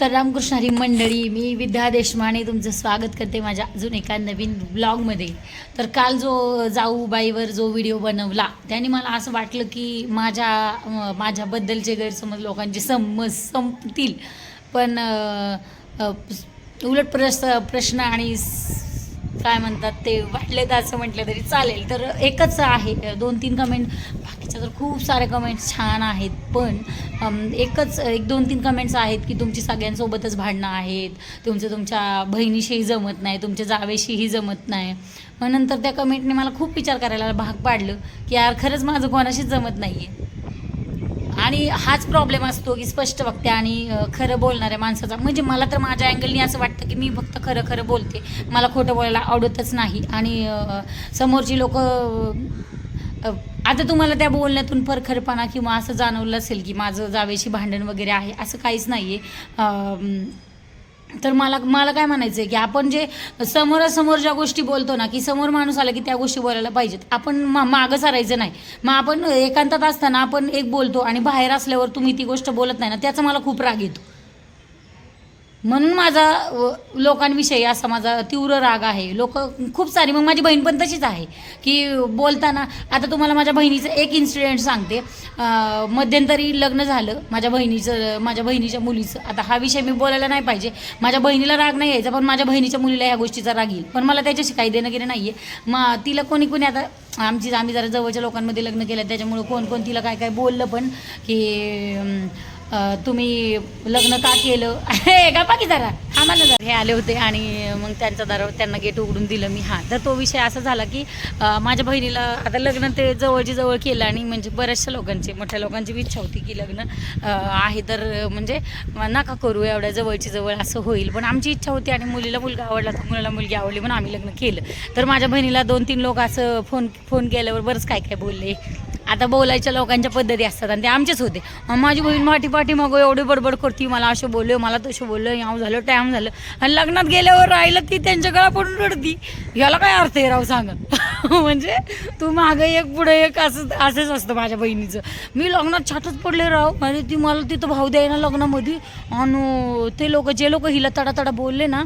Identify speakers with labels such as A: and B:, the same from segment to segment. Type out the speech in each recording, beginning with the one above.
A: तर रामकृष्ण हरी मंडळी मी विद्या देशमाने तुमचं स्वागत करते माझ्या अजून एका नवीन ब्लॉगमध्ये. तर काल जो जाऊबाईवर जो व्हिडिओ बनवला त्याने मला असं वाटलं की माझ्या माझ्याबद्दलचे गैरसमज लोकांचे समज संपतील. पण उलट प्रश प्रश्न आणि काय म्हणतात ते वाटले तर असं म्हटलं तरी चालेल. तर एकच आहे. दोन तीन कमेंट बाकीच्या तर खूप सारे कमेंट्स छान आहेत. पण एकच एक दोन तीन कमेंट्स आहेत की तुमची सगळ्यांसोबतच भांडणं आहेत. तुमचं तुमच्या बहिणीशीही जमत नाही. तुमच्या जावेशीही जमत नाही. मग नंतर त्या कमेंटने मला खूप विचार करायला भाग पाडलं की यार खरंच माझं कोणाशीच जमत नाही आहे आणि हाच प्रॉब्लेम असतो की स्पष्ट वक्त्या आणि खरं बोलणाऱ्या माणसाचा. म्हणजे मला तर माझ्या अँगलनी असं वाटतं की मी फक्त खरं खरं बोलते. मला खोटं बोलायला आवडतच नाही. आणि समोरची लोक आता तुम्हाला त्या बोलण्यातून परखरपणा किंवा असं जाणवलं असेल की माझं जावेशी भांडण वगैरे आहे असं काहीच नाही आहे तर मला मला काय म्हणायचं आहे की आपण जे समोरासमोर ज्या गोष्टी बोलतो ना की समोर माणूस आला की त्या गोष्टी बोलायला पाहिजेत. आपण मा मागं सरायचं नाही. मग आपण एकांतात असताना आपण एक बोलतो आणि बाहेर असल्यावर तुम्ही ती गोष्ट बोलत नाही ना त्याचा मला खूप राग येतो. म्हणून माझा लोकांविषयी असा माझा तीव्र राग आहे. लोक खूप सारी मग माझी बहीण पण तशीच आहे. की बोलताना आता तुम्हाला माझ्या बहिणीचं एक इन्सिडेंट सांगते. मध्यंतरी लग्न झालं माझ्या बहिणीचं माझ्या बहिणीच्या मुलीचं. आता हा विषय मी बोलायला नाही पाहिजे. माझ्या बहिणीला राग नाही यायचा पण माझ्या बहिणीच्या मुलीला ह्या गोष्टीचा राग येईल. पण मला त्याच्याशी काही देणं गेलं नाही आहे मग तिला कोणी कोणी आता आमची आम्ही जरा जवळच्या लोकांमध्ये लग्न केलं त्याच्यामुळं कोण कोण तिला काय काय बोललं पण की तुम्ही लग्न का केलं? हे का बाकी जरा. आम्हाला जरा. हे आले होते आणि मग त्यांचा दार त्यांना गेट उघडून दिलं मी. हा तर तो विषय असा झाला की माझ्या बहिणीला आता लग्न ते जवळची जवळ केलं आणि म्हणजे बऱ्याचशा लोकांची मोठ्या लोकांची बी इच्छा होती की लग्न आहे तर म्हणजे नका करू एवढ्या जवळची जवळ असं होईल. पण आमची इच्छा होती आणि मुलीला मुलगा आवडला तर मुलाला मुलगी आवडली पण आम्ही लग्न केलं. तर माझ्या बहिणीला दोन तीन लोक असं फोन फोन केल्यावर बरंच काय काय बोलले. आता बोलायच्या लोकांच्या पद्धती असतात आणि ते आमचेच होते. माझी बहीण माठी पाठी मग एवढी बडबड करते मला असं बोललो मला तसं बोललो याव झालं टॅम झालं. आणि लग्नात गेल्यावर राहिलं ती त्यांच्या गळा पडून रडती. याला काय अर्थ आहे राव सांगा. म्हणजे तू मागं एक पुढे एक असं असंच असतं माझ्या बहिणीचं. मी लग्नात छाटच पडले राव. म्हणजे ती मला तिथं भाऊ द्यायना लग्नामध्ये. आणि ते लोक जे लोक हिला तडातडा बोलले ना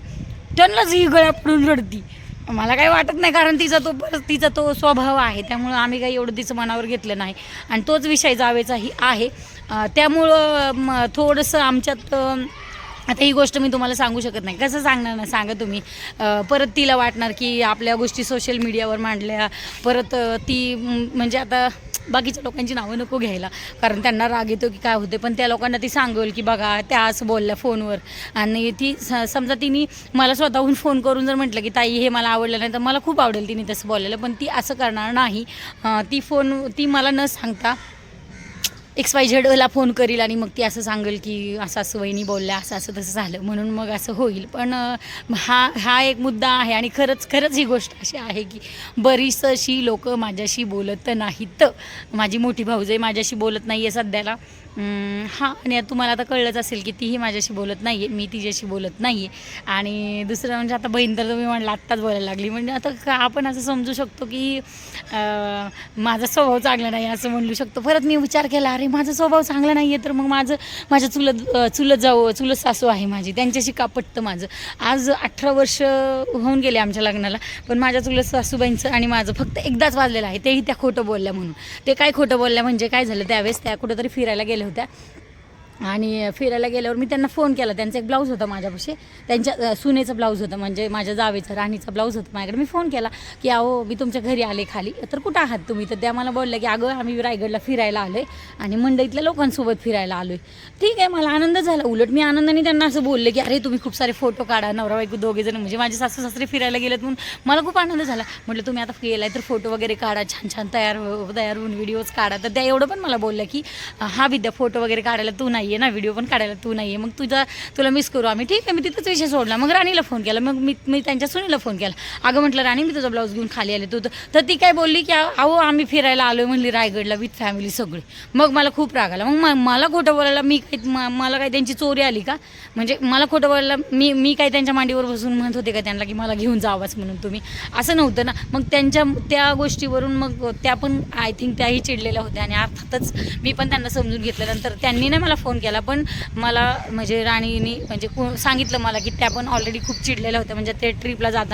A: त्यांनाच ही गळ्या पडून रडती. मला काही वाटत नाही कारण तिचा तो परत तिचा तो स्वभाव आहे. त्यामुळं आम्ही काही एवढं तिचं मनावर घेतलं नाही. आणि तोच विषय जावेचाही आहे. त्यामुळं म, थोडंसं आमच्यात आता ही गोष्ट मी तुम्हाला सांगू शकत नाही. कसं सांगणार ना? सांगा तुम्ही. परत तिला वाटणार की आपल्या गोष्टी सोशल मीडियावर मांडल्या. परत ती म्हणजे आता बाकीच्या लोकांची नावं नको घ्यायला. कारण त्यांना राग येतो की काय होते पण त्या लोकांना ती सांगेल की बघा त्या असं बोलल्या फोनवर. आणि ती स- समजा तिने मला स्वतःहून फोन करून जर म्हटलं की ताई हे मला आवडलं नाही तर मला खूप आवडेल तिने तसं बोललेलं पण ती असं करणार नाही. ती फोन ती मला न सांगता एक्स वाय झेडला फोन करील आणि मग ती असं सांगेल की असं असं वहिनी बोलल्या असं असं तसं झालं म्हणून मग असं होईल. पण हा हा एक मुद्दा आहे आणि खरंच खरंच ही गोष्ट अशी आहे की बरीचशी लोक माझ्याशी बोलत नाहीत. माझी मोठी भाऊजाई माझ्याशी बोलत नाही आहे सध्याला. हां आणि तुम्हाला आता कळलंच असेल की तीही माझ्याशी बोलत नाही आहे मी तिच्याशी बोलत नाही आहे आणि दुसरं म्हणजे आता बहीण तर तुम्ही म्हणलं आत्ताच बोलायला लागली. म्हणजे आता का आपण असं समजू शकतो की माझा स्वभाव चांगला नाही असं म्हणू शकतो. परत मी विचार केला अरे माझा स्वभाव चांगला नाही आहे तर मग माझं माझ्या चुलत चुलत जाऊ चुलत सासू आहे माझी. त्यांच्याशी का पटतं माझं? आज अठरा वर्ष होऊन गेले आमच्या लग्नाला पण माझ्या चुलत सासूबाईंचं आणि माझं फक्त एकदाच वाजलेलं आहे. तेही त्या खोटं बोलल्या म्हणून. ते काय खोटं बोलल्या म्हणजे काय झालं? त्यावेळेस त्या कुठंतरी फिरायला गेलं गेल्या होत्या. आणि फिरायला गेल्यावर मी त्यांना फोन केला. त्यांचा एक ब्लाऊज होता माझ्यापाशी. त्यांच्या सुनेचं ब्लाऊज होतं. म्हणजे माझ्या जावेचं राणीचा ब्लाऊज होता माझ्याकडे. मी फोन केला की अहो मी तुमच्या घरी आले खाली. तर कुठं आहात तुम्ही? तर त्या मला बोलल्या की अगं आम्ही रायगडला फिरायला आलो आहे आणि मंडईतल्या लोकांसोबत फिरायला आलो आहे ठीक आहे मला आनंद झाला. उलट मी आनंदाने त्यांना असं बोलले की अरे तुम्ही खूप सारे फोटो काढा नवरा बायको दोघेजण म्हणजे माझे सासू सासरे फिरायला गेलेत म्हणून मला खूप आनंद झाला. म्हटलं तुम्ही आता गेलाय तर फोटो वगैरे काढा छान छान तयार हो- तयार होऊन व्हिडिओज काढा. तर त्या एवढं पण मला बोलल्या की हा विद्या फोटो वगैरे काढायला तू नाही आहे ना व्हिडिओ पण काढायला तू नाही आहे मग तुझा तुला मिस करू आम्ही. ठीक आहे मी तिथंच विषय सोडला. मग राणीला फोन केला. मग मी मी त्यांच्या सुनीला फोन केला. अगं म्हटलं राणी मी तुझा ब्लाऊज घेऊन खाली आले. तू तर- ती काय बोलली की अहो आम्ही फिरायला आलो म्हणली रायगडला विथ फॅमिली सगळी. मग मला खूप राग आला. मग मला खोटं बोलायला मी काही म- मला काय त्यांची चोरी आली का? म्हणजे मला खोटं बोलायला मी मी काय त्यांच्या मांडीवर बसून म्हणत होते का त्यांना की मला घेऊन जावाच म्हणून तुम्ही. असं नव्हतं ना. मग त्यांच्या त्या गोष्टीवरून मग त्या पण आय थिंक त्याही चिडलेल्या होत्या. आणि अर्थातच मी पण त्यांना समजून घेतल्यानंतर त्यांनी ना मला फोन केला. पण मला म्हणजे राणीने म्हणजे सांगितलं मला की त्या पण ऑलरेडी खूप चिडलेल्या होत्या. म्हणजे ते ट्रिपला जाताना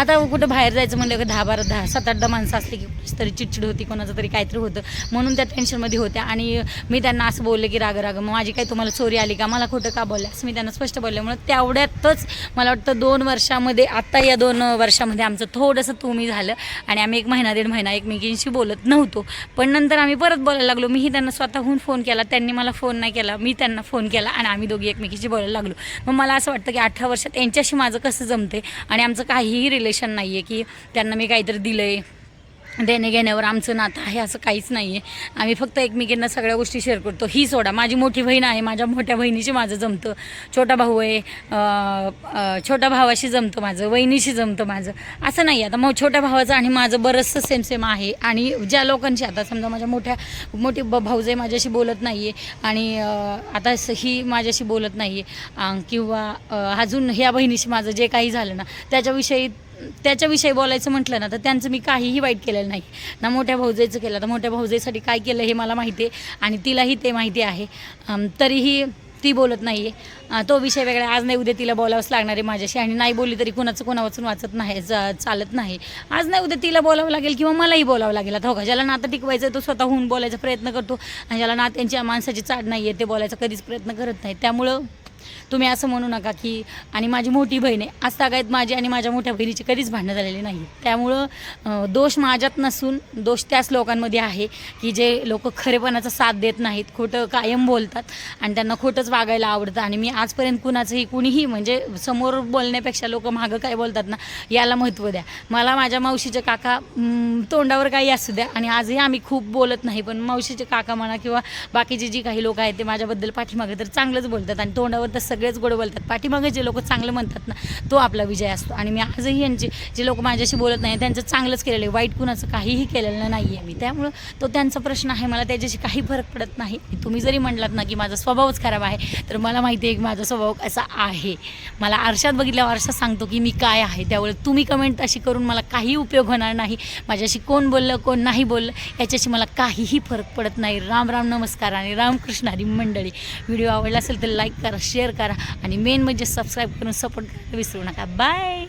A: आता कुठं बाहेर जायचं म्हणलं की दहा बारा दहा सात आठ दहा माणसं असली की तरी चिडचिड होती कोणाचं तरी काहीतरी होतं. म्हणून त्या टेन्शनमध्ये होत्या. आणि मी त्यांना असं बोलले की राग राग मग माझी काही तुम्हाला चोरी आली का? मला खोटं का बोलले असं मी त्यांना स्पष्ट बोलल्यामुळे तेवढ्यातच मला वाटतं दोन वर्षामध्ये आत्ता या दोन वर्षामध्ये आमचं थोडंसं तुम्ही झालं. आणि आम्ही एक महिना दीड महिना एकमेकींशी बोलत नव्हतो. पण नंतर आम्ही परत बोलायला लागलो. मीही त्यांना स्वतःहून फोन केला. त्यांनी मला फोन नाही केला. मी त्यांना फोन केला आणि आम्ही दोघी एकमेकीशी बोलायला लागलो. मग मला असं वाटतं की अठरा वर्षात यांच्याशी माझं कसं जमते आणि आमचं काहीही रिलेशन नाही आहे की त्यांना मी काहीतरी दिलं आहे देणे घेण्यावर आमचं नातं आहे असं काहीच नाही आहे आम्ही फक्त एकमेकींना सगळ्या गोष्टी शेअर करतो. ही सोडा. माझी मोठी बहीण आहे माझ्या मोठ्या बहिणीशी माझं जमतं. छोटा भाऊ आहे छोट्या भावाशी जमतं माझं वहिनीशी जमतं माझं. असं नाही. आता मग छोट्या भावाचं आणि माझं बरंचसं सेम सेम आहे. आणि ज्या लोकांशी आता समजा माझ्या मोठ्या मोठी ब भाऊजाई माझ्याशी बोलत नाही आहे आणि आता ही माझ्याशी बोलत नाही आहे किंवा अजून ह्या बहिणीशी माझं जे काही झालं ना त्याच्याविषयी त्याच्याविषयी बोलायचं म्हटलं ना तर त्यांचं मी काहीही वाईट केलेलं नाही. ना मोठ्या भाऊजाईचं केलं तर मोठ्या भाऊजाईसाठी काय केलं हे मला माहिती आहे आणि तिलाही ते माहिती आहे. तरीही ती बोलत नाही आहे तो विषय वेगळा आज नाही उद्या तिला बोलावंच लागणार आहे माझ्याशी आणि नाही बोलली तरी कुणाचं कोणावाचून वाचत नाही ज- चालत नाही. आज नाही उद्या तिला बोलावं लागेल किंवा मलाही बोलावं लागेल. आता हो का ज्याला नातं टिकवायचं तो स्वतःहून बोलायचा प्रयत्न करतो आणि ज्याला नात्यांची माणसाची चाड नाही आहे ते बोलायचा कधीच प्रयत्न करत नाही. त्यामुळं तुम्ही असं म्हणू नका की आणि माझी मोठी बहीण आहे. आज तागायत माझी आणि माझ्या मोठ्या बहिणीची कधीच भांडणं झालेली नाही त्यामुळं दोष माझ्यात नसून दोष त्याच लोकांमध्ये आहे की जे लोक खरेपणाचा साथ देत नाहीत खोटं कायम बोलतात आणि त्यांना खोटंच वागायला आवडतं. आणि मी आजपर्यंत कुणाचंही कुणीही म्हणजे समोर बोलण्यापेक्षा लोक मागं काय बोलतात ना याला महत्त्व द्या. मला माझ्या मावशीचे काका तोंडावर काही असू द्या आणि आजही आम्ही खूप बोलत नाही पण मावशीचे काका म्हणा किंवा बाकीचे जी काही लोक आहेत ते माझ्याबद्दल पाठीमागे तर चांगलंच बोलतात आणि तोंडावर तर सगळेच गोड बोलतात. पाठीमागे जे लोक चांगलं म्हणतात ना तो आपला विजय असतो. आणि मी आजही यांचे जे लोक माझ्याशी बोलत नाही त्यांचं चांगलंच केलेलं आहे. वाईट कुणाचं काहीही केलेलं नाही आहे मी. त्यामुळं तो त्यांचा प्रश्न आहे. मला त्याच्याशी काही फरक पडत नाही. तुम्ही जरी म्हणलात ना की माझा स्वभावच खराब आहे तर मला माहिती आहे की माझा स्वभाव कसा आहे. मला आरशात बघितल्यावर आरशात सांगतो की मी काय आहे. त्यामुळे तुम्ही कमेंट अशी करून मला काही उपयोग होणार नाही. माझ्याशी कोण बोललं कोण नाही बोललं याच्याशी मला काहीही फरक पडत नाही. राम राम नमस्कार आणि रामकृष्ण हरी मंडळी. व्हिडिओ आवडला असेल तर लाईक करा शेअर करा आणि मेन म्हणजे सबस्क्राईब करून सपोर्ट करायला विसरू नका. बाय